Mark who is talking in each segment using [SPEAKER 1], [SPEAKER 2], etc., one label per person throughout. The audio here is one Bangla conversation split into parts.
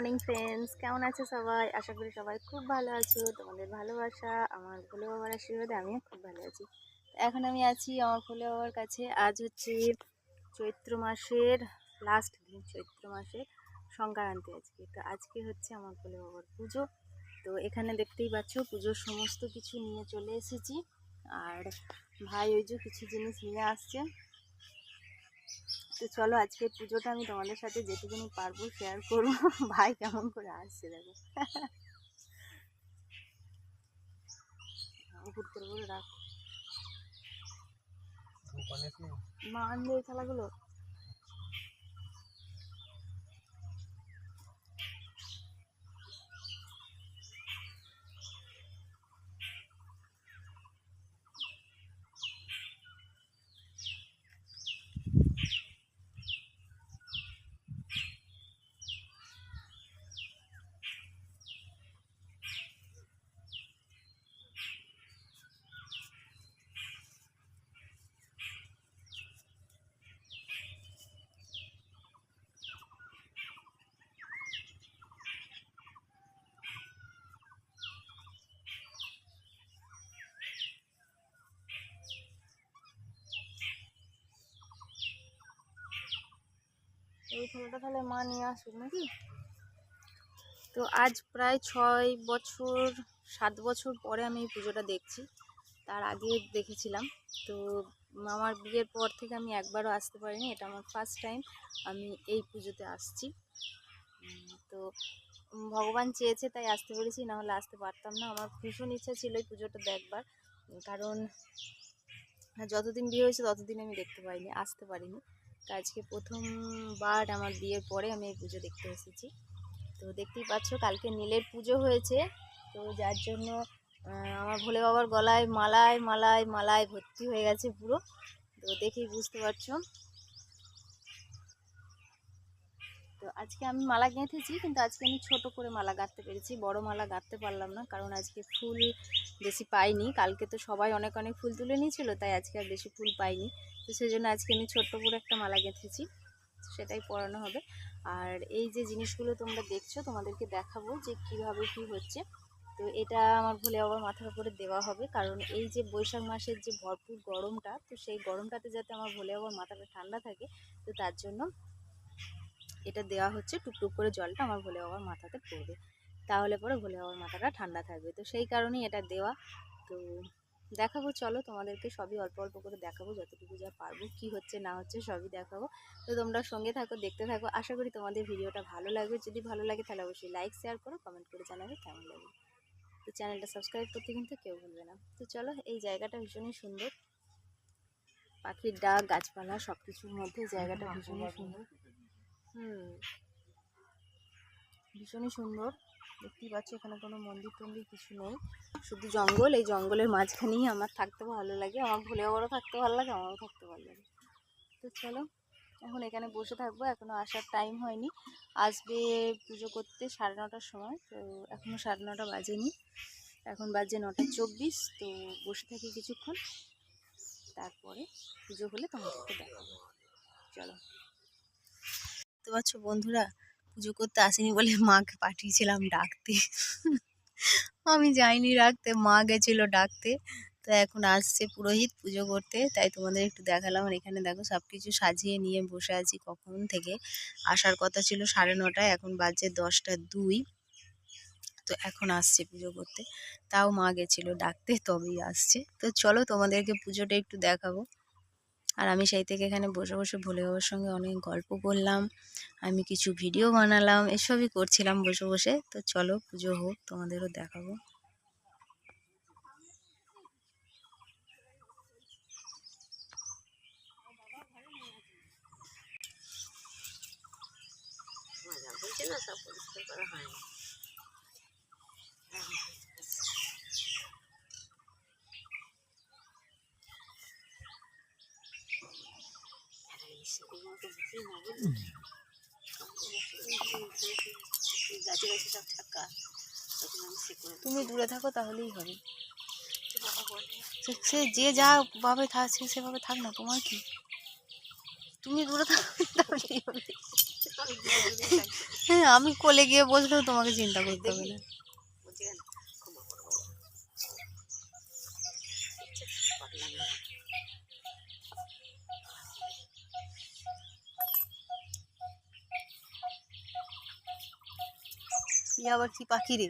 [SPEAKER 1] মর্নিং ফ্রেন্ডস কেমন আছে সবাই? আশা করি সবাই খুব ভালো আছো। তোমাদের ভালোবাসা, আমার ভোলে বাবার আশীর্বাদে আমিও খুব ভালো আছি। এখন আমি আছি আমার ভোলে বাবার কাছে। আজ হচ্ছে চৈত্র মাসের লাস্ট দিন, চৈত্র মাসের সংক্রান্তি আজকে। তো আজকে হচ্ছে আমার ভোলে বাবার পুজো। তো এখানে দেখতেই পাচ্ছ, পুজোর সমস্ত কিছু নিয়ে চলে এসেছি। আর ভাই ওই যে কিছু জিনিস নিয়ে আসছে। তো চলো আজকে পুজোটা আমি তোমাদের সাথে যেটুকুনি পারব শেয়ার করব। ভাই কেমন করে আসছে দেখো। হুট করে করে রাখ। মা আনবে এই থালাগুলো তাহলে মা নিয়ে আসুক নাকি? তো আজ প্রায় ছয় বছর, সাত বছর পরে আমি এই পুজোটা দেখছি। তার আগে দেখেছিলাম। তো আমার বিয়ের পর থেকে আমি একবারও আসতে পারিনি। এটা আমার ফার্স্ট টাইম আমি এই পুজোতে আসছি। তো ভগবান চেয়েছে তাই আসতে পেরেছি, না হলে আসতে পারতাম না। আমার ভীষণ ইচ্ছা ছিল এই পুজোটা দেখবার। কারণ যতদিন বিয়ে হয়েছে ততদিন আমি দেখতে পাইনি, আসতে পারিনি। তো আজকে প্রথমবার আমার বিয়ের পরে আমি এই পুজো দেখতে এসেছি। তো দেখতেই পাচ্ছ কালকে নীলের পুজো হয়েছে। তো যার জন্য আমার ভোলে বাবার গলায় মালায় মালায় মালায় ভর্তি হয়ে গেছে পুরো। তো দেখেই বুঝতে পারছ। তো আজকে আমি মালা গেঁথেছি, কিন্তু আজকে আমি ছোট করে মালা গাঁথতে পেরেছি, বড় মালা গাঁথতে পারলাম না, কারণ আজকে ফুল বেশি পাইনি, কালকে তো সবাই অনেক অনেক ফুল তুলে নিয়েছিল, তাই আজকে আর বেশি ফুল পাইনি, তো সেই জন্য আজকে আমি ছোট্ট করে একটা মালা গেঁথেছি, সেটাই পরানো হবে। আর এই যে জিনিসগুলো তোমরা দেখছ, তোমাদেরকে দেখাবো যে কীভাবে কি হচ্ছে, তো এটা আমার ভোলে বাবার মাথার উপরে দেওয়া হবে, কারণ এই যে বৈশাখ মাসের যে ভরপুর গরমটা, তো সেই গরমটাতে যাতে আমার ভোলে বাবার মাথাটা ঠান্ডা থাকে, তো তার জন্য এটা দেওয়া হচ্ছে টুকটুক করে জলটা আমার ভোলে বাবার মাথাতে পড়বে। তাহলে পরে ভোলে বাবার মাথাটা ঠান্ডা থাকবে। তো সেই কারণেই এটা দেওয়া। তো দেখাবো চলো তোমাদেরকে সবই অল্প অল্প করে দেখাবো যতটুকু যা পারব কি হচ্ছে না হচ্ছে সবই দেখাবো। তো তোমরা সঙ্গে থাকো দেখতে থাকো। আশা করি তোমাদের ভিডিওটা ভালো লাগবে। যদি ভালো লাগে তাহলে অবশ্যই লাইক শেয়ার করো কমেন্ট করে জানাবে কেমন লাগে। তো চ্যানেলটা সাবস্ক্রাইব করতে কিন্তু কেউ ভুলবে না। তো চলো এই জায়গাটা ভীষণই সুন্দর। পাখির ডাক গাছপালা সব কিছুর মধ্যে জায়গাটা ভীষণই সুন্দর। হুম। ভীষণই সুন্দর। দেখতেই পাচ্ছ, এখানে কোনো মন্দির টন্দির কিছু নেই। শুধু জঙ্গল, এই জঙ্গলের মাঝখানেই আমার থাকতে ভালো লাগে। আমার ভুলে বড় থাকতে ভালো লাগে, আমারও থাকতে ভালো লাগে। তো চলো, এখন এখানে বসে থাকব এখনও আসার টাইম হয়নি। আসবে পুজো করতে সাড়ে নটার সময়, তো এখনও সাড়ে নটা বাজেনি। এখন বাজে নটা চব্বিশ, তো বসে থাকি কিছুক্ষণ। তারপরে পুজো হলে তোমাদেরকে দেখাবো। চলো। পারছ বন্ধুরা? পুজো করতে আসেনি বলে মাকে পাঠিয়েছিলাম ডাকতে। আমি যাইনি ডাকতে, মা গেছিল ডাকতে। তো এখন আসছে পুরোহিত পুজো করতে, তাই তোমাদের একটু দেখালাম। এখানে দেখো সব কিছু সাজিয়ে নিয়ে বসে আছি কখন থেকে। আসার কথা ছিল সাড়ে নটায়, এখন বাজে দশটা দুই। তো এখন আসছে পুজো করতে। তাও মা গেছিল ডাকতে, তবেই আসছে। তো চলো তোমাদেরকে পুজোটা একটু দেখাবো। আর আমি সেই থেকে এখানে বসে বসে ভোলে বাবার সঙ্গে অনেক গল্প করলাম, আমি কিছু ভিডিও বানালাম, এসবই করছিলাম বসে বসে। তো চলো পুজো হোক, তোমাদেরও দেখাবো। না? সব পরিষ্কার করা হয়নি। তুমি দূরে থাকো, তাহলেই হবে। সে- যে যা ভাবে থাকছে সেভাবে থাক না, তোমার কি? তুমি দূরে থাকো হ্যাঁ আমি কোলে গিয়ে বসলেও তোমাকে চিন্তা করতে হবে না। ই আবার কি পাখি রে।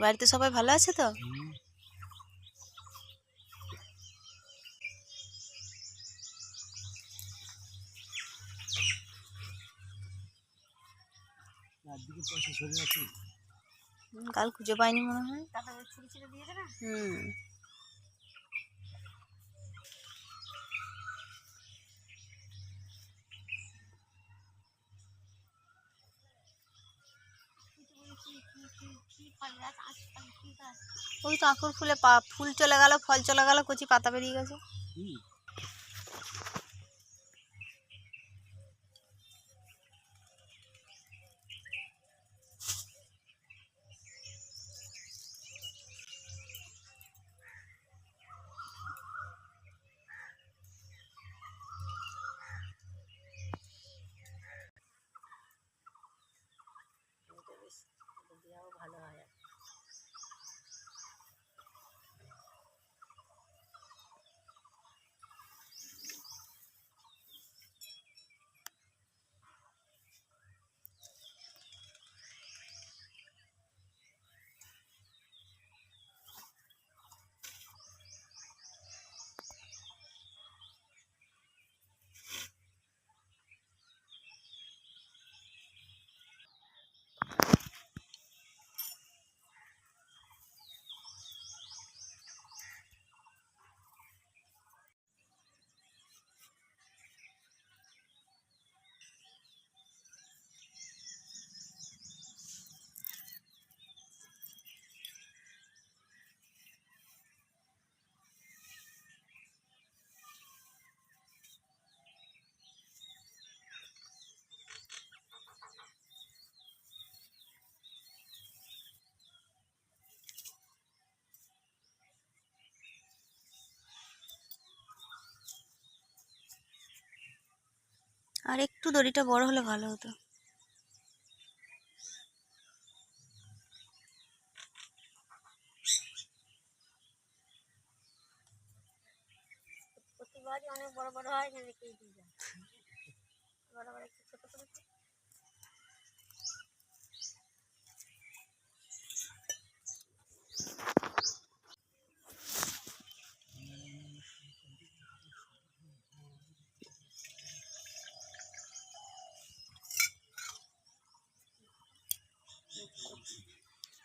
[SPEAKER 1] বাড়িতে সবাই ভালো আছে তো? হুম, কাল খুঁজে পাইনি মনে হয়। হুম। ওই তো আঁকুর ফুলে পা ফুল চলে গেল ফল চলে গেল কচি পাতা বেরিয়ে গেছে। আর একটু দড়িটা বড় হলে ভালো হতো।
[SPEAKER 2] অনেক বড় বড় হয় বড় বড়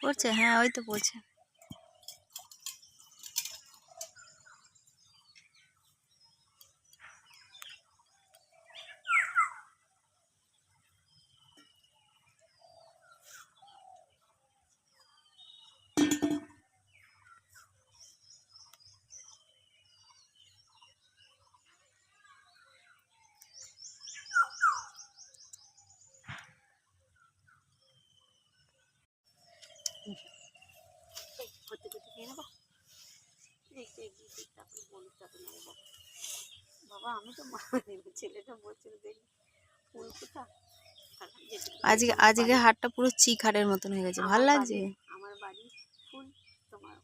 [SPEAKER 1] পড়ছে? হ্যাঁ ওই তো পড়ছে
[SPEAKER 2] করতে করতে খেয়ে নেব এই এই এই, এই, বাবা বাবা আমি তো ছেলেটা বলছিল দেখি
[SPEAKER 1] আজকে আজকে হাটটা পুরো চিক মতন হয়ে গেছে। ভালো লাগছে?
[SPEAKER 2] আমার বাড়ি ফুল তোমার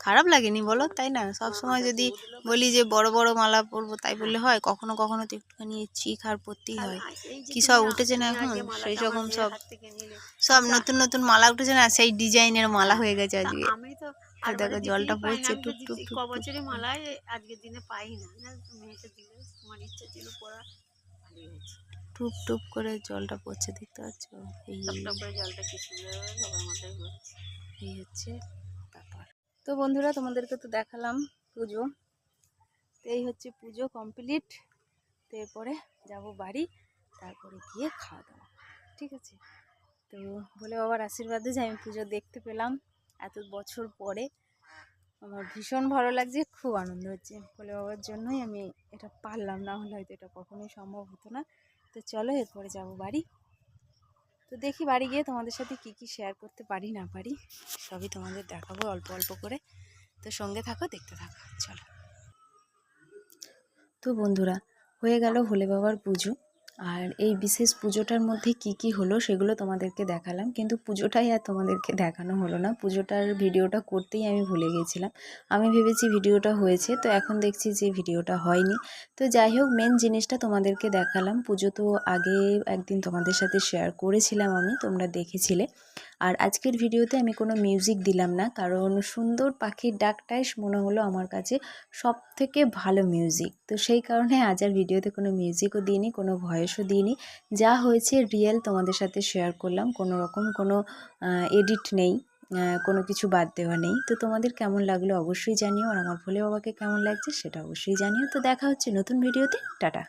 [SPEAKER 1] খারাপ লাগেনি বলো? তাই না? সব সময় যদি বলি যে বড় বড় মালা পরবো তাই বললে হয়। কখনো কখনো তো একটুখানি চিক হার পরতেই হয়। কি সব উঠেছে না এখন? সেই রকম সব সব নতুন নতুন মালা উঠেছে না? সেই ডিজাইনের মালা হয়ে গেছে আজকে।
[SPEAKER 2] আমি তো
[SPEAKER 1] আর দেখো জলটা পড়ছে
[SPEAKER 2] আমি তো
[SPEAKER 1] টুপ টুপ
[SPEAKER 2] দিতে-
[SPEAKER 1] টুপ
[SPEAKER 2] ক
[SPEAKER 1] টুপ।
[SPEAKER 2] বছরই মালায় আজকের দিনে পাই না। মেয়েকে দিলে তোমার ইচ্ছা ছিল পড়া ভালোই হয়েছে।
[SPEAKER 1] টুপ টুপ করে জলটা পড়ছে দেখতে পাচ্ছ? এই
[SPEAKER 2] জলটা কি সুন্দর
[SPEAKER 1] এই হচ্ছে ব্যাপার। তো বন্ধুরা তোমাদেরকে তো দেখালাম পুজো। তো এই হচ্ছে পুজো কমপ্লিট। তো এরপরে যাব বাড়ি তারপরে গিয়ে খাওয়া দাওয়া। ঠিক আছে? তো বলে বাবার আশীর্বাদে যে আমি পুজো দেখতে পেলাম। এত বছর পরে আমার ভীষণ ভালো লাগছে, খুব আনন্দ হচ্ছে। বলে বাবার জন্যই আমি এটা পারলাম, না হলে হয়তো এটা কখনোই সম্ভব হতো না। তো চলো এরপরে যাব বাড়ি। তো দেখি বাড়ি গিয়ে তোমাদের সাথে কি কি শেয়ার করতে পারি, না পারি। সবই তোমাদের দেখাবো অল্প অল্প করে। তো সঙ্গে থাকো, দেখতে থাকো। চলো। তো বন্ধুরা, হয়ে গেল ভোলে বাবার পুজো। আর এই বিশেষ পুজোটার মধ্যে কি কি হলো সেগুলো তোমাদেরকে দেখালাম। কিন্তু পুজোটাই আর তোমাদেরকে দেখানো হলো না। পুজোটার ভিডিওটা করতেই আমি ভুলে গেছিলাম। আমি ভেবেছি ভিডিওটা হয়েছে, তো এখন দেখছি যে ভিডিওটা হয়নি। তো যাই হোক মেন জিনিসটা তোমাদেরকে দেখালাম। পুজো তো আগে একদিন তোমাদের সাথে শেয়ার করেছিলাম আমি, তোমরা দেখেছিলে। আর আজকের ভিডিওতে আমি কোনো মিউজিক দিলাম না, কারণ সুন্দর পাখির ডাকটাই মনে হলো আমার কাছে সব থেকে ভালো মিউজিক তো সেই কারণে আজ আর ভিডিওতে কোনো মিউজিকও দিইনি, কোনো ভয়েসও দিইনি। যা হয়েছে রিয়েল তোমাদের সাথে শেয়ার করলাম, কোনো রকম কোনো এডিট নেই কোনো কিছু বাদ দেওয়া নেই। তো তোমাদের কেমন লাগল অবশ্যই জানিও, আর আমার ভোলে বাবাকে কেমন লাগছে সেটা অবশ্যই জানিও। তো দেখা হচ্ছে নতুন ভিডিওতে, টাটা।